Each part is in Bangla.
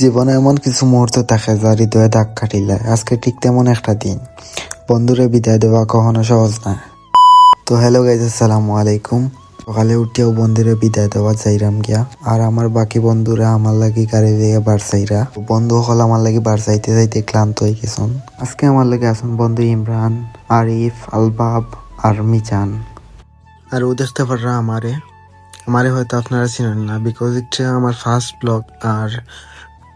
জীবনে এমন কিছু মুহূর্ত থাকে যা হৃদয়ে দাগ কাটিলে। আজকে ঠিক তেমন একটা দিন। বন্ধুরে বিদায় দেওয়া কখনো সহজ না। তো হ্যালো গাইজ আসসালামু আলাইকুম। সকালে উঠিয়াও বন্ধুরে বিদায় দেওয়া যাইরাম গিয়া। আর আমার বাকি বন্ধুরা আমার লাগি গাড়ি দিয়ে বারসাইরা বন্ধু হল আমার লাগি বারসাইতে যাইতে ক্লান্ত হয়ে গেছন। আজকে আমার লাগে আসুন বন্ধু ইমরান, আরিফ, আলবাব আর মিজান। আর ও দেখতে পাররা আমারে। আমারে হয়তো আপনারা চিনেন না বিকজ এটা আমার ফার্স্ট ব্লগ আর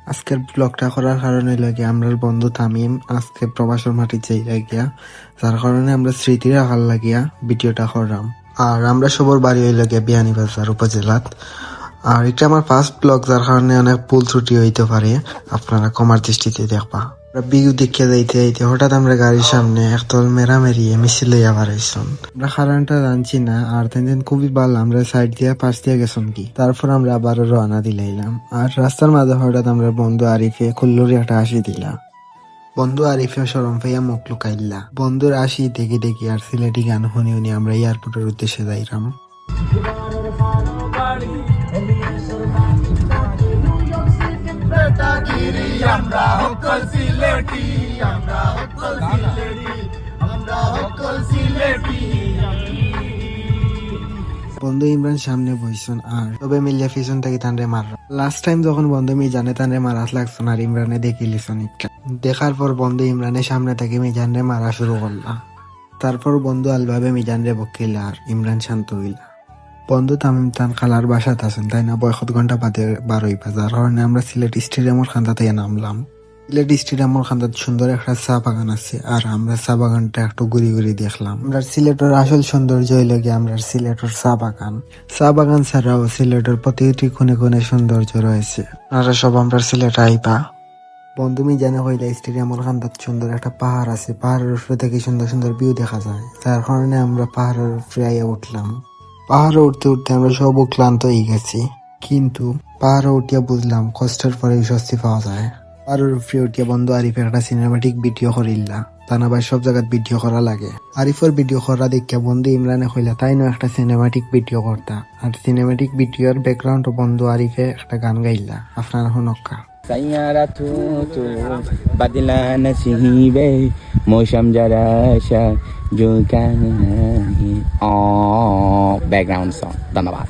আজকের ব্লগটা করার কারণে লাগে আমরা বন্ধু তামিম আজকে প্রবাসর মাটি চাই লাগিয়া। যার কারণে আমরা স্মৃতি রাখার লাগিয়া ভিডিওটা করলাম। আর আমরা সবার বাড়ি হয়ে লাগে বিয়ানীবাজার উপজেলাত। আর এটা আমার ফার্স্ট ব্লগ যার কারণে অনেক ভুল ত্রুটি হইতে পারে। আপনারা কমার দৃষ্টিতে দেখবা। আমরা বিউ দেখিয়া যাইতে যাইতে হঠাৎ আমরা গাড়ির সামনে একদল মেরা মেরিয়ে মিছিল লইয়া বাড়াইছন আমরা কারণটা জানছি না, আর তেন তেন খুবই ভালো, আমরা সাইড দিয়ে, পাশ দিয়ে গেছন কি? তারপর আমরা আবার রওনা দিলাইলাম। আর রাস্তার মাঝে হঠাৎ আমরা বন্ধু আরিফে কুল্লুরি একটা হাসি দিলাম বন্ধু আরিফে সরম পাইয়া মুখ লুকাইলা। বন্ধুর আসি দেখি দেখি আর সিলেটি গান শুনি শুনি আমরা এয়ারপোর্টের উদ্দেশ্যে যাইলাম আমরা হকল সিলেটি, আমরা হকল সিলেটি, আমরা হকল সিলেটি। বন্ধু ইমরান সামনে বইছন আর তবে মিলিয়া পিছন থেকে তানরে মার। লাস্ট টাইম যখন বন্ধু মি জানে তানরে মারাস লাগছন আর ইমরানে দেখি একটা দেখার পর বন্ধু ইমরানের সামনে থেকে মিজানরে মারা শুরু করলা। তারপর বন্ধু আলভাবে মিজানরে বকিলা আর ইমরান শান্ত হইলা। বন্ধু তামিম তান খালার বাসাত আছেন, তাই না? বয়সত ঘণ্টা বাদে বারোই বাজার কারণে আমরা সিলেট স্টেডিয়ামের খান্দা থেকে নামলাম। সিলেট স্টেডিয়ামের খান্দাত সুন্দর একটা চা বাগান আছে আর আমরা চা বাগানটা একটু ঘুরি ঘুরি দেখলাম। আমরা সিলেটের আসল সৌন্দর্য হইলে আমরা সিলেটের চা বাগান। চা বাগান ছাড়াও সিলেটের প্রতিটি কোণে কোণে সৌন্দর্য রয়েছে। আপনারা সব আমরা সিলেট আইবা। বন্ধু মি জানে হইলে স্টেডিয়ামের খান্দাত সুন্দর একটা পাহাড় আছে। পাহাড়ের উপরে থেকে সুন্দর সুন্দর ভিউ দেখা যায়। যার কারণে আমরা পাহাড়ের উপরে আইয়া উঠলাম। পাহাড়ে উঠতে উঠতে আমরা সব ক্লান্ত হয়ে গেছি। কিন্তু পাহাড়ে উঠিয়া বুঝলাম কষ্টের পরে স্বস্তি পাওয়া যায়। পাহাড়ের উপরে উঠিয়া বন্ধু আরিফের একটা সিনেমাটিক ভিডিও করিল্লা তা না ভাই সব জায়গায় ভিডিও করা লাগে। আরিফের ভিডিও করা দেখিয়া বন্ধু ইমরানে কইলা তাই না একটা সিনেমাটিক ভিডিও করতা। আর সিনেমাটিক ভিডিওর ব্যাকগ্রাউন্ড বন্ধু আরিফে একটা গান গাইলা আপনারা শুনক্কা سيارة بدلا نصیبه موشم جراشا جو ব্যাকগ্রাউন্ড সং ধন্যবাদ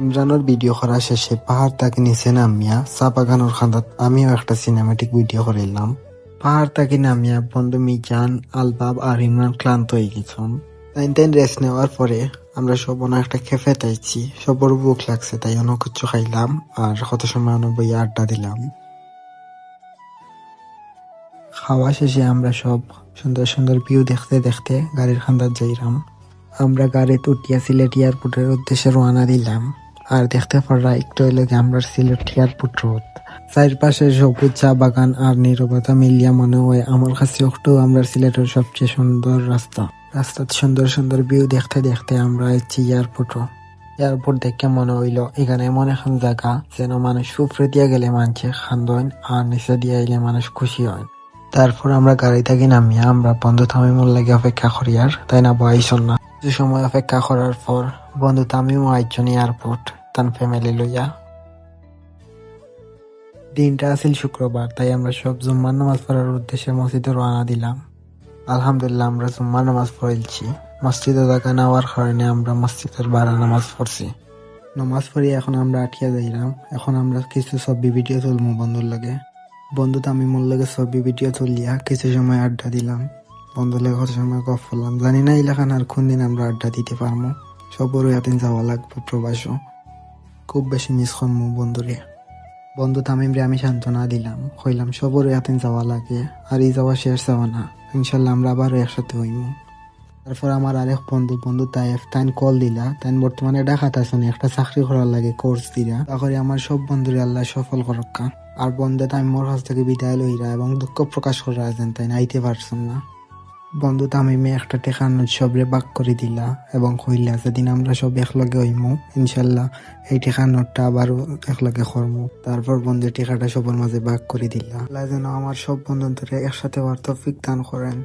ইমরানোর ভিডিও করা শেষে পাহাড় তাকে নিচে নামিয়া চা বাগানোর খান্দাত আমিও একটা সিনেমাটিক ভিডিও করিলাম পাহাড় তাকে নামিয়া বন্ধু মিজান, আলবাব আর ইমরান ক্লান্ত হয়ে গেছেন। তাই তাই রেস্ট নেওয়ার পরে আমরা সব অনেক একটা খেফে তাইছি সবর বুক লাগছে, তাই অনেক কিছু খাইলাম আর কত সময় অনেক বইয়া আড্ডা দিলাম। খাওয়া শেষে আমরা সব সুন্দর সুন্দর ভিউ দেখতে দেখতে গাড়ির খান্দাত যাইলাম আমরা গাড়িতে উঠিয়া সিলেট এয়ারপোর্টের উদ্দেশ্যে রওনা দিলাম। আর দেখতে পাররা একটু হইলে যে আমরা সিলেট এয়ারপোর্ট রোড। চারপাশে সবুজ চা বাগান আর নীরবতা মিলিয়া মনে হয় আমার কাছে একটু আমরা সিলেটের সবচেয়ে সুন্দর রাস্তা। রাস্তার সুন্দর সুন্দর ভিউ দেখতে দেখতে আমরা এসেছি এয়ারপোর্টও এয়ারপোর্ট দেখে মনে হইল এখানে এমন এখন জায়গা যেন মানুষ উপরে দিয়ে গেলে মানুষে খান্দন, আর নিচে দিয়ে এলে মানুষ খুশি হয়। তারপর আমরা গাড়ি থেকে নামিয়া আমরা বন্ধু তামিমুর লাগে অপেক্ষা করি, আর তাই না বয়সন না। কিছু সময় অপেক্ষা করার পর বন্ধু তামিমও আইজন এয়ারপোর্ট তার ফ্যামিলি লইয়া। দিনটা আছিল শুক্রবার, তাই আমরা সব জুম্মার নামাজ পড়ার উদ্দেশ্যে মসজিদে রওনা দিলাম। আলহামদুলিল্লাহ, আমরা জুম্মার নামাজ পড়েছি। মসজিদে জায়গা নেওয়ার কারণে আমরা মসজিদের বারা নামাজ পড়ছি। নামাজ পড়ি এখন আমরা আটকে যাইলাম। এখন আমরা কিছু ছবি, ভিডিও তুলবো বন্ধুর লাগে। বন্ধু তামিমুর লাগে ছবি, ভিডিও তুলিয়া কিছু সময় আড্ডা দিলাম। বন্ধুর লাগে কত সময় গপ করলাম, জানি না এলাকান আর কোন দিন আমরা আড্ডা দিতে পারব। সবরও এতদিন যাওয়া লাগবে প্রবাসও। খুব বেশি মিস করব বন্ধুরে। বন্ধু তামিম রে আমি সান্ত্বনা দিলাম। কইলাম সবরও এতদিন যাওয়া লাগে। আর এই যাওয়া শেষ যাওয়া না। ইনশাল্লাহ আমরা আবারও একসাথে হইব। তারপর আমার আরেক বন্ধু বন্ধু তাইফ তাই কল দিলা। তাইন বর্তমানে ডাকাত আছেন একটা চাকরি করার লাগে কোর্স দিলা। তারপরে আমার সব বন্ধুরা আল্লাহ সফল করক্কা আর বন্ধু তাই মোর কাছ থেকে বিদায় লইরা এবং দুঃখ প্রকাশ করা আছেন তাই আইতে পারছেন না। বন্ধু তামিমে একটা টেকান সবরে বাক করে দিলা এবং কইলা, যেদিন আমরা সব একলগে হইমু, ইনশাল্লাহ এই টেকানোরটা আবারও একলগে করমু। তারপর বন্ধু টেকাটা সবার মাঝে বাক করে দিলা। আল্লাহ যেন আমার সব বন্ধু ধরে একসাথে তৌফিক দান করেন।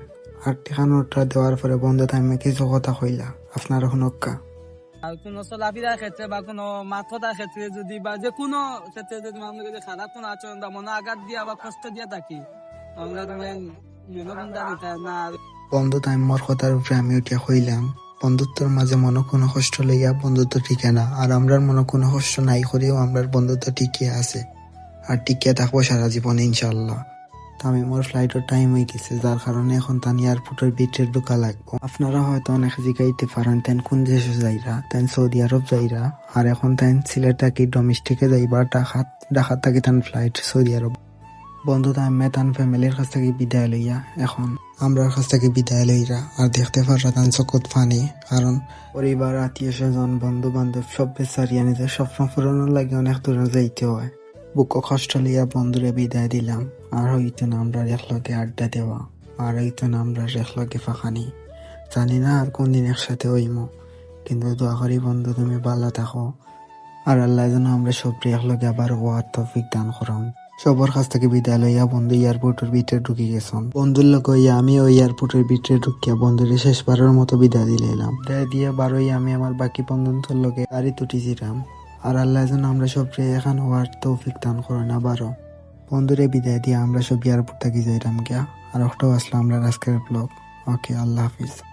আর টেকানোরটা দেওয়ার পরে বন্ধু তামিমে কিছু কথা কইলা, আপনার হুনক্কা আর কোনো চলাফেরার ক্ষেত্রে বা কোনো মাথতার ক্ষেত্রে যদি বা যে কোনো ক্ষেত্রে যদি আমরা যদি খারাপ কোনো আচরণ বা মনে আঘাত দিয়া বা কষ্ট দিয়া থাকি, আমরা তুমি মনোবন্ধা দিতে না। বন্ধু তাই মোর কথার উপরে আমি উঠিয়া হইলাম বন্ধুত্বর মাঝে মনে কোনো কষ্ট লইয়া বন্ধুত্ব টিকে না আর আমরার মনে কোনো কষ্ট নাই করেও আমরার বন্ধুত্ব টিকে আছে। আর টিকে থাকব সারা জীবন ইনশাল্লাহ তা আমি মোর ফ্লাইটের টাইম হয়ে গেছে যার কারণে এখন তান এয়ারপোর্টের ভিতরে ঢুকা লাগবো। আপনারা হয়তো অনেক জিগাইতে পারেন তেন কোন দেশে যাইরা, তেন সৌদি আরব যাইরা, আর এখন তেন সিলেট থাকি ডোমেস্টিকে যাইবা ডাকাত ডাকাত থাকি তান ফ্লাইট সৌদি আরব বন্ধু তাই মেতান ফ্যামিলির কাছ থেকে বিদায় লইয়া, এখন আমরার কাছ থেকে বিদায় লইরা আর দেখতে পাররা তান চকত ফানি কারণ পরিবার, আত্মীয় স্বজন বন্ধু বান্ধব সব বেচারিয়া নিজের স্বপ্ন পূরণের লাগে অনেক দূরে যাইতে হয়। বুক কষ্ট লইয়া বন্ধুরে বিদায় দিলাম, আর হইতো না আমরা একলগে আড্ডা দেওয়া, আর হইতো না আমরা একলগে ফাঁকানি। জানি না আর কোন দিন একসাথে হইমো, কিন্তু দোয়া করি বন্ধু তুমি ভালো থাকো, আর আল্লাহ যেন আমরা সবরি একলগে আবার হওয়ার তৌফিক দান করাম সবার কাছ থেকে বিদায় লইয়া বন্ধু এয়ারপোর্টের ভিতরে ঢুকে গেছেন। বন্ধুর লোক হইয়া আমি ওই এয়ারপোর্টের ভিতরে ঢুকিয়া বন্ধুরে শেষবারের মতো বিদায় দিলাম। বিদায় দিয়ে বারোই আমি আমার বাকি বন্ধুদের লগে গাড়ি তুটিছিলাম। আর আল্লাহ যেন আমরা সবরে এখন হওয়ার তৌফিক দান করেন বারো। বন্ধুরে বিদায় দিয়ে আমরা সব এয়ারপোর্ট থেকে যাইলাম গিয়া। আর একটাও আসলাম আমরা আজকের ব্লগ। ওকে, আল্লাহ হাফিজ।